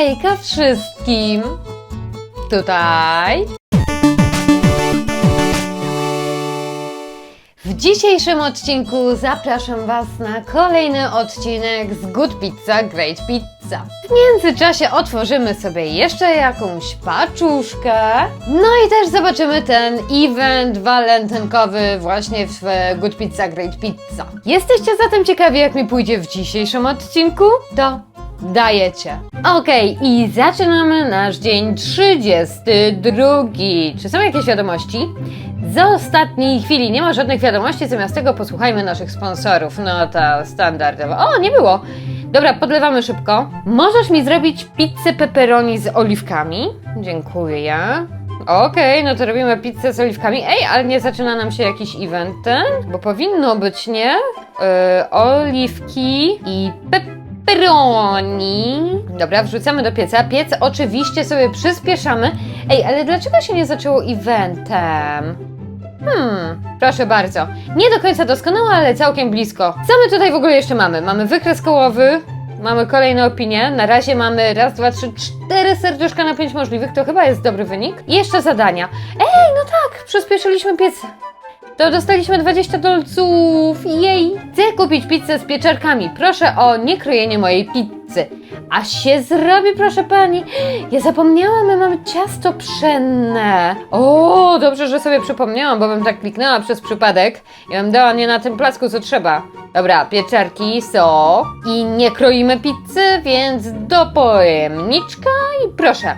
Hejka wszystkim! Tutaj. W dzisiejszym odcinku zapraszam Was na kolejny odcinek z Good Pizza Great Pizza. W międzyczasie otworzymy sobie jeszcze jakąś paczuszkę. No i też zobaczymy ten event walentynkowy właśnie w Good Pizza Great Pizza. Jesteście zatem ciekawi jak mi pójdzie w dzisiejszym odcinku? To dajecie. Okej, i zaczynamy nasz dzień 32. Czy są jakieś wiadomości? Z ostatniej chwili nie ma żadnych wiadomości, zamiast tego posłuchajmy naszych sponsorów. No to standardowo. O, nie było! Dobra, podlewamy szybko. Możesz mi zrobić pizzę pepperoni z oliwkami? Dziękuję. Okej, no to robimy pizzę z oliwkami. Ej, ale nie zaczyna nam się jakiś event ten? Bo powinno być, nie? Yy, oliwki i pepperoni. Dobra, wrzucamy do pieca. Piec oczywiście sobie przyspieszamy. Ej, ale dlaczego się nie zaczęło eventem? Hmm, proszę bardzo. Nie do końca doskonałe, ale całkiem blisko. Co my tutaj w ogóle jeszcze mamy? Mamy wykres kołowy, mamy kolejne opinie. Na razie mamy raz, dwa, trzy, cztery serduszka na pięć możliwych. To chyba jest dobry wynik. Jeszcze zadania. Ej, no tak, przyspieszyliśmy piec. To dostaliśmy 20 dolców. Jej! Chcę kupić pizzę z pieczarkami. Proszę o nie krojenie mojej pizzy. A się zrobi, proszę pani. Ja zapomniałam, my mamy ciasto pszenne. O, dobrze, że sobie przypomniałam, bo bym tak kliknęła przez przypadek i bym dała nie na tym placku, co trzeba. Dobra, pieczarki są i nie kroimy pizzy, więc do pojemniczka i proszę.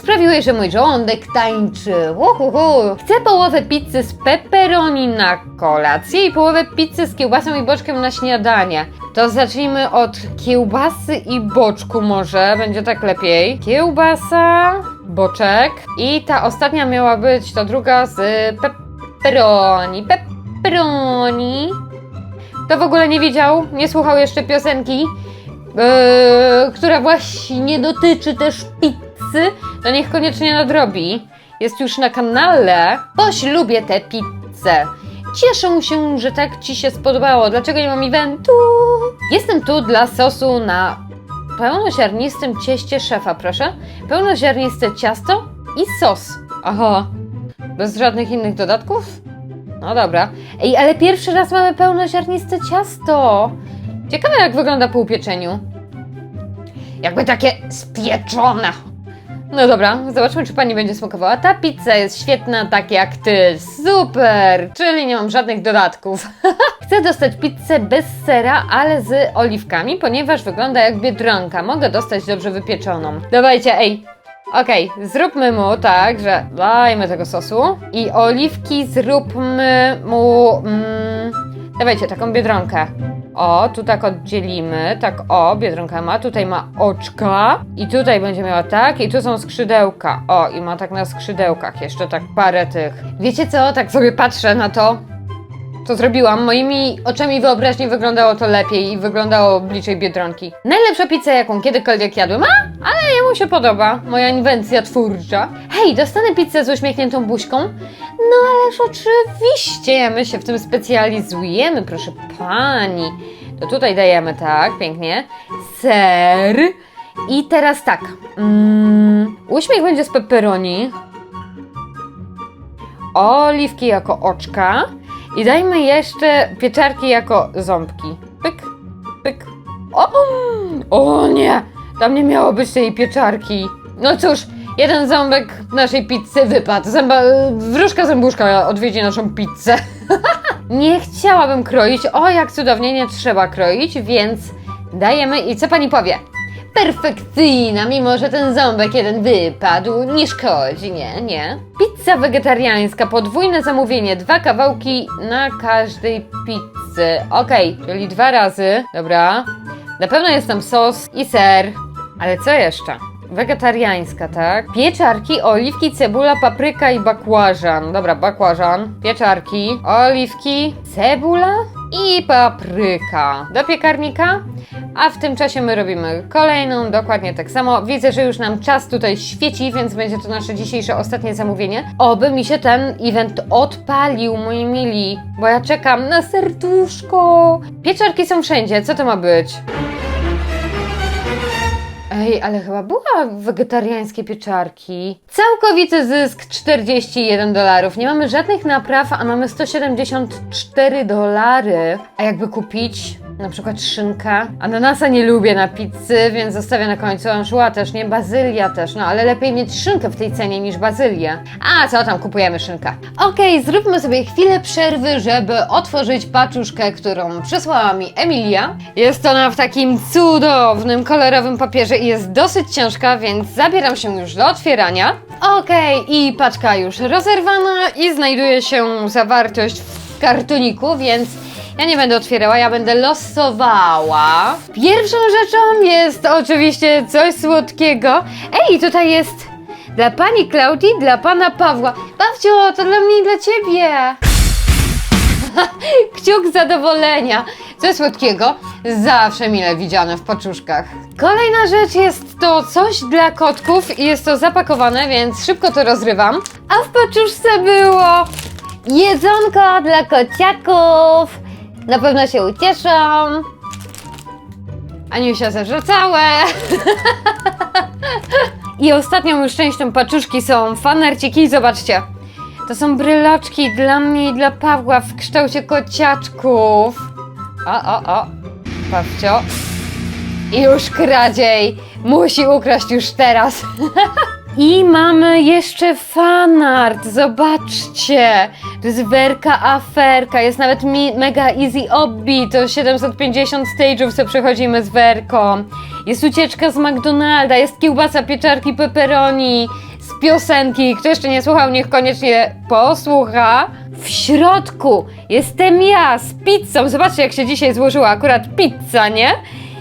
Sprawiłeś, że mój żołądek tańczy. Uhuhu. Chcę połowę pizzy z pepperoni na kolację i połowę pizzy z kiełbasą i boczkiem na śniadanie. To zacznijmy od kiełbasy i boczku może, będzie tak lepiej. Kiełbasa, boczek i ta ostatnia miała być, ta druga z pepperoni. Pepperoni. To w ogóle nie widział, nie słuchał jeszcze piosenki, yy, która właśnie dotyczy też pizzy, to niech koniecznie nadrobi. Jest już na kanale. Boś lubię tę pizzę. Cieszę się, że tak Ci się spodobało. Dlaczego nie mam eventu? Jestem tu dla sosu na pełnoziarnistym cieście szefa, proszę. Pełnoziarniste ciasto i sos. Aha. Bez żadnych innych dodatków? No dobra. Ej, ale pierwszy raz mamy pełnoziarniste ciasto. Ciekawe jak wygląda po upieczeniu. Jakby takie spieczone. No dobra, zobaczmy, czy pani będzie smakowała. Ta pizza jest świetna, tak jak ty. Super! Czyli nie mam żadnych dodatków. Chcę dostać pizzę bez sera, ale z oliwkami, ponieważ wygląda jak biedronka. Mogę dostać dobrze wypieczoną. Dawajcie, ej. Okej, zróbmy mu tak, że dajmy tego sosu i oliwki zróbmy mu. Mm, dawajcie taką biedronkę. O, tu tak oddzielimy, tak o, biedronka ma, tutaj ma oczka i tutaj będzie miała tak i tu są skrzydełka. O, i ma tak na skrzydełkach jeszcze tak parę tych. Wiecie co, tak sobie patrzę na to, co zrobiłam. Moimi oczami wyobraźni wyglądało to lepiej i wyglądało bliżej biedronki. Najlepsza pizza, jaką kiedykolwiek jadłem, a? Ale jemu się podoba. Moja inwencja twórcza. Hej, dostanę pizzę z uśmiechniętą buźką? No ależ oczywiście, my się w tym specjalizujemy, proszę pani. To tutaj dajemy tak, pięknie. Ser. I teraz tak. Mm, uśmiech będzie z pepperoni. Oliwki jako oczka. I dajmy jeszcze pieczarki jako ząbki. Pyk, pyk. O, o nie! Tam nie miało być tej pieczarki. No cóż, jeden ząbek naszej pizzy wypadł. Zęba, wróżka zębuszka odwiedzi naszą pizzę. nie chciałabym kroić. O, jak cudownie, nie trzeba kroić, więc dajemy. I co pani powie? Perfekcyjna, mimo że ten ząbek jeden wypadł, nie szkodzi, nie, nie. Pizza wegetariańska, podwójne zamówienie, dwa kawałki na każdej pizzy. Okej, czyli dwa razy, dobra. Na pewno jest tam sos i ser, ale co jeszcze? Wegetariańska, tak? Pieczarki, oliwki, cebula, papryka i bakłażan. Dobra, bakłażan, pieczarki, oliwki, cebula i papryka. Do piekarnika? A w tym czasie my robimy kolejną, dokładnie tak samo. Widzę, że już nam czas tutaj świeci, więc będzie to nasze dzisiejsze ostatnie zamówienie. Oby mi się ten event odpalił, moi mili, bo ja czekam na serduszko. Pieczarki są wszędzie, co to ma być? Ej, ale chyba była wegetariańskie pieczarki. Całkowity zysk 41 dolarów. Nie mamy żadnych napraw, a mamy 174 dolary. A jakby kupić na przykład szynkę? Ananasa nie lubię na pizzy, więc zostawię na końcu anchoa też, nie? Bazylia też, no ale lepiej mieć szynkę w tej cenie niż bazylię. A co tam, kupujemy szynkę. Okej, zróbmy sobie chwilę przerwy, żeby otworzyć paczuszkę, którą przysłała mi Emilia. Jest ona w takim cudownym, kolorowym papierze i jest dosyć ciężka, więc zabieram się już do otwierania. Okej, i paczka już rozerwana i znajduje się zawartość w kartoniku, więc ja nie będę otwierała, ja będę losowała. Pierwszą rzeczą jest oczywiście coś słodkiego. Ej, tutaj jest dla pani Klaudii, dla pana Pawła. Babcio, to dla mnie i dla ciebie. Kciuk zadowolenia. Coś słodkiego, zawsze mile widziane w paczuszkach. Kolejna rzecz jest to coś dla kotków i jest to zapakowane, więc szybko to rozrywam. A w paczuszce było jedzonko dla kociaków. Na pewno się ucieszą. Aniusia zeżre całe. I ostatnią już częścią paczuszki są fanerciki. Zobaczcie. To są bryloczki dla mnie i dla Pawła w kształcie kociaczków. O, o, o. Pawcio. I już kradziej. Musi ukraść już teraz. I mamy jeszcze fanart, zobaczcie! To jest werka aferka, jest nawet mega easy obbi, to 750 stage'ów, co przechodzimy z werką. Jest ucieczka z McDonalda, jest kiełbasa, pieczarki, pepperoni, z piosenki. Kto jeszcze nie słuchał, niech koniecznie posłucha. W środku jestem ja z pizzą, zobaczcie jak się dzisiaj złożyła akurat pizza, nie?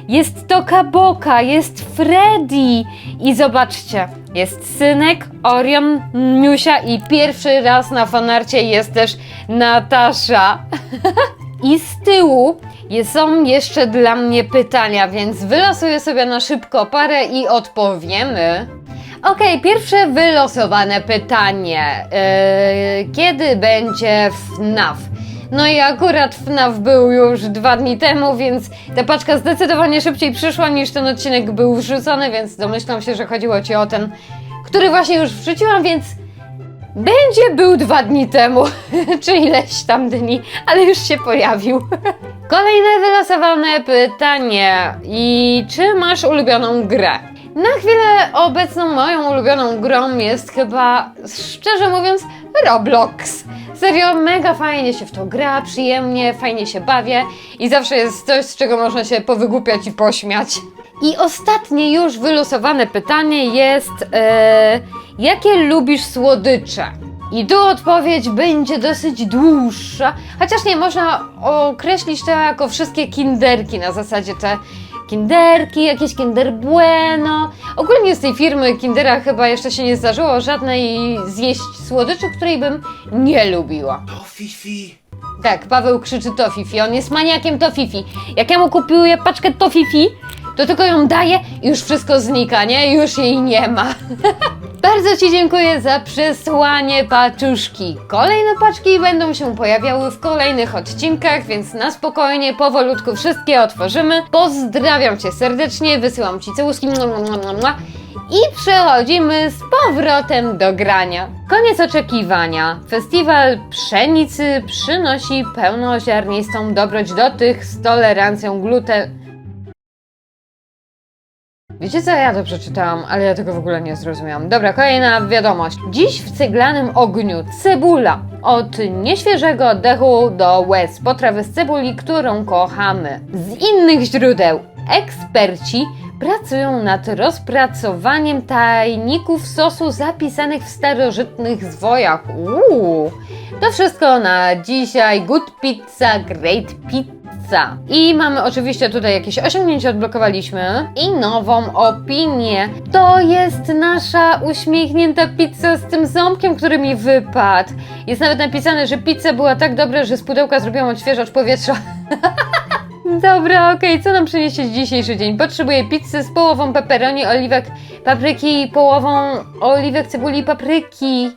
Jest Toka Boka, jest Freddy i zobaczcie, jest synek, Orion, Miusia i pierwszy raz na fanarcie jest też Natasza. I z tyłu są jeszcze dla mnie pytania, więc wylosuję sobie na szybko parę i odpowiemy. Okej, pierwsze wylosowane pytanie. Yy, kiedy będzie FNAF? No i akurat FNAF był już dwa dni temu, więc ta paczka zdecydowanie szybciej przyszła niż ten odcinek był wrzucony, więc domyślam się, że chodziło Ci o ten, który właśnie już wrzuciłam, więc będzie był dwa dni temu, czy ileś tam dni, ale już się pojawił. Kolejne wylosowane pytanie. I czy masz ulubioną grę? Na chwilę obecną moją ulubioną grą jest chyba, szczerze mówiąc, Roblox. Serio, mega fajnie się w to gra, przyjemnie, fajnie się bawię i zawsze jest coś, z czego można się powygłupiać i pośmiać. I ostatnie już wylosowane pytanie jest, e, jakie lubisz słodycze? I tu odpowiedź będzie dosyć dłuższa, chociaż nie, można określić to jako wszystkie kinderki, na zasadzie te kinderki, jakieś kinder bueno. Ogólnie z tej firmy kindera chyba jeszcze się nie zdarzyło żadnej zjeść słodyczy, której bym nie lubiła. To Fifi. Tak, Paweł krzyczy to Fifi, on jest maniakiem to Fifi. Jak ja mu kupuję paczkę to Fifi, to tylko ją daję i już wszystko znika, nie? Już jej nie ma. Bardzo Ci dziękuję za przesłanie paczuszki. Kolejne paczki będą się pojawiały w kolejnych odcinkach, więc na spokojnie, powolutku wszystkie otworzymy. Pozdrawiam Cię serdecznie, wysyłam Ci całuski i przechodzimy z powrotem do grania. Koniec oczekiwania. Festiwal pszenicy przynosi pełnoziarnistą dobroć do tych z tolerancją gluten... Wiecie co, ja to przeczytałam, ale ja tego w ogóle nie zrozumiałam. Dobra, kolejna wiadomość. Dziś w ceglanym ogniu cebula. Od nieświeżego oddechu do łez potrawy z cebuli, którą kochamy. Z innych źródeł eksperci pracują nad rozpracowaniem tajników sosu zapisanych w starożytnych zwojach. Uuu, to wszystko na dzisiaj. Good pizza, great pizza. I mamy oczywiście tutaj jakieś osiągnięcie, odblokowaliśmy i nową opinię. To jest nasza uśmiechnięta pizza z tym ząbkiem, który mi wypadł. Jest nawet napisane, że pizza była tak dobra, że z pudełka zrobiłam odświeżacz powietrza. Dobra, okej, co nam przyniesie dzisiejszy dzień? Potrzebuję pizzy z połową pepperoni, oliwek, papryki, połową oliwek, cebuli i papryki.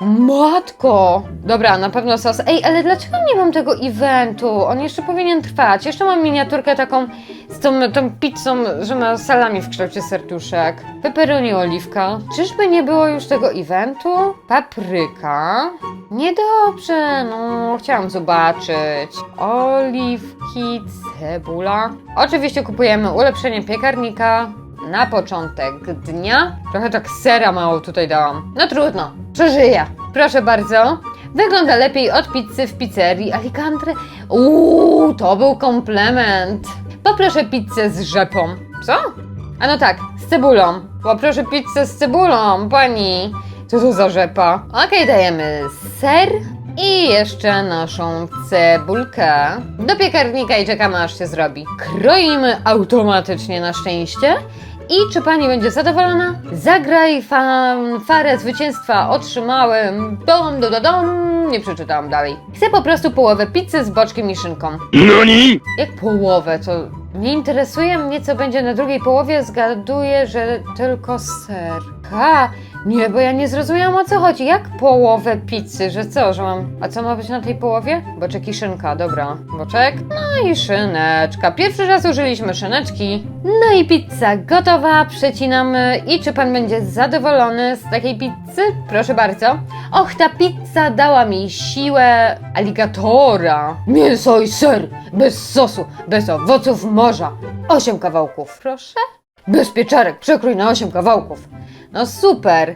Matko! Dobra, na pewno sos. Ej, ale dlaczego nie mam tego eventu? On jeszcze powinien trwać. Jeszcze mam miniaturkę taką z tą, tą pizzą, że ma salami w kształcie serduszek. Pepperoni oliwka. Czyżby nie było już tego eventu? Papryka. Niedobrze, no, chciałam zobaczyć. Oliwki, cebula. Oczywiście kupujemy ulepszenie piekarnika na początek dnia. Trochę tak sera mało tutaj dałam. No trudno, przeżyję. Proszę bardzo. Wygląda lepiej od pizzy w pizzerii Alicante. Uuu, to był komplement. Poproszę pizzę z rzepą. Co? A no tak, z cebulą. Poproszę pizzę z cebulą, pani. Co to za rzepa? Okej, dajemy ser i jeszcze naszą cebulkę do piekarnika i czekamy aż się zrobi. Kroimy automatycznie na szczęście. I czy pani będzie zadowolona? Zagraj fanfarę zwycięstwa otrzymałem. Dom, do, do, dom. Nie przeczytałam dalej. Chcę po prostu połowę pizzy z boczkiem i szynką. 何 Jak połowę? To nie interesuje mnie, co będzie na drugiej połowie. Zgaduję, że tylko ser. Ha! Nie, bo ja nie zrozumiałam o co chodzi. Jak połowę pizzy? Że co, że mam. A co ma być na tej połowie? Boczek i szynka, dobra. Boczek. No i szyneczka. Pierwszy raz użyliśmy szyneczki. No i pizza gotowa. Przecinamy. I czy pan będzie zadowolony z takiej pizzy? Proszę bardzo. Och, ta pizza dała mi siłę aligatora. Mięso i ser. Bez sosu, bez owoców morza. Osiem kawałków. Proszę? Bez pieczarek. Przekrój na osiem kawałków. No super.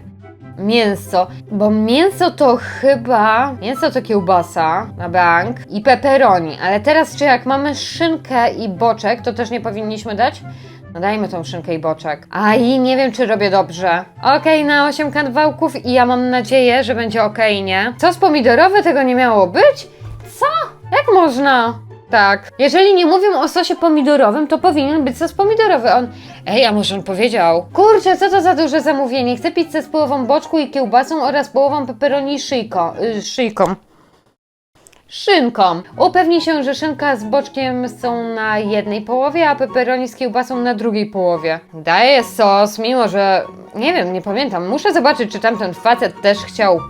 Mięso, bo mięso to chyba. Mięso to kiełbasa na bank i pepperoni, ale teraz czy jak mamy szynkę i boczek, to też nie powinniśmy dać? No dajmy tą szynkę i boczek. A i nie wiem, czy robię dobrze. Okej, na 8 kawałków i ja mam nadzieję, że będzie okej, nie? Sos pomidorowy tego nie miało być? Co? Jak można? Tak. Jeżeli nie mówią o sosie pomidorowym, to powinien być sos pomidorowy. On. Ej, a może on powiedział? Kurczę, co to za duże zamówienie? Chcę pizzę z połową boczku i kiełbasą oraz połową pepperoni i szyjko, y, szyjką. Szynką. Upewnij się, że szynka z boczkiem są na jednej połowie, a pepperoni z kiełbasą na drugiej połowie. Daję sos, mimo że nie wiem, nie pamiętam. Muszę zobaczyć, czy tamten facet też chciał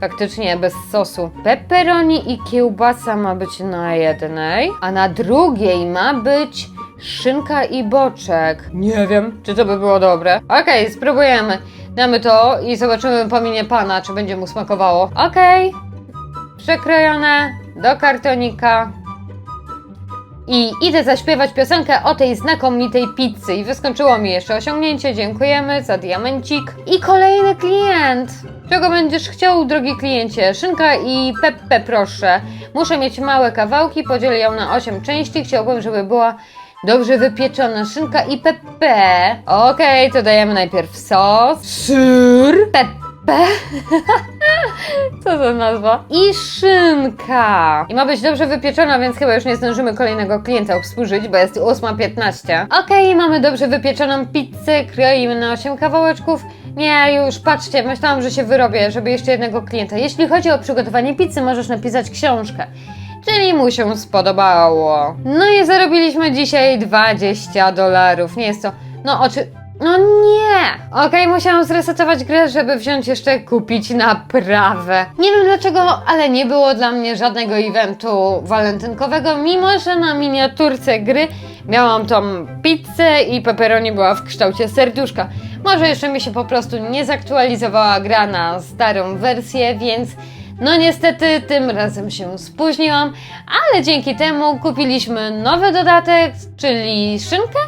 faktycznie bez sosu. Pepperoni i kiełbasa ma być na jednej, a na drugiej ma być szynka i boczek. Nie wiem, czy to by było dobre. Okej, spróbujemy. Damy to i zobaczymy po minie pana, czy będzie mu smakowało. Okej. Przekrojone do kartonika. I idę zaśpiewać piosenkę o tej znakomitej pizzy. I wyskoczyło mi jeszcze osiągnięcie. Dziękujemy za diamencik. I kolejny klient. Czego będziesz chciał, drogi kliencie? Szynka i peppe, proszę. Muszę mieć małe kawałki, podzielę ją na 8 części. Chciałbym, żeby była dobrze wypieczona szynka i peppe. Okej, to dajemy najpierw sos. Syr. Peppe. Co za nazwa? I szynka. I ma być dobrze wypieczona, więc chyba już nie zdążymy kolejnego klienta obsłużyć, bo jest 8.15. Okej, mamy dobrze wypieczoną pizzę, kroimy na 8 kawałeczków. Nie, już patrzcie, myślałam, że się wyrobię, żeby jeszcze jednego klienta. Jeśli chodzi o przygotowanie pizzy, możesz napisać książkę. Czyli mu się spodobało. No i zarobiliśmy dzisiaj 20 dolarów. Nie jest to. No oczy. No nie! Okej, musiałam zresetować grę, żeby wziąć jeszcze kupić naprawę. Nie wiem dlaczego, ale nie było dla mnie żadnego eventu walentynkowego, mimo że na miniaturce gry miałam tą pizzę i pepperoni była w kształcie serduszka. Może jeszcze mi się po prostu nie zaktualizowała gra na starą wersję, więc no niestety tym razem się spóźniłam, ale dzięki temu kupiliśmy nowy dodatek, czyli szynkę.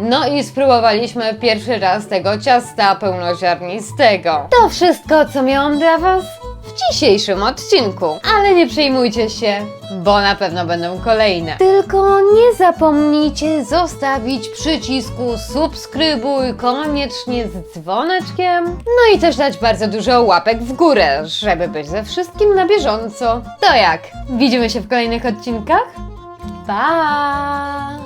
No i spróbowaliśmy pierwszy raz tego ciasta pełnoziarnistego. To wszystko, co miałam dla Was w dzisiejszym odcinku. Ale nie przejmujcie się, bo na pewno będą kolejne. Tylko nie zapomnijcie zostawić przycisku subskrybuj koniecznie z dzwoneczkiem. No i też dać bardzo dużo łapek w górę, żeby być ze wszystkim na bieżąco. To jak? Widzimy się w kolejnych odcinkach? Pa!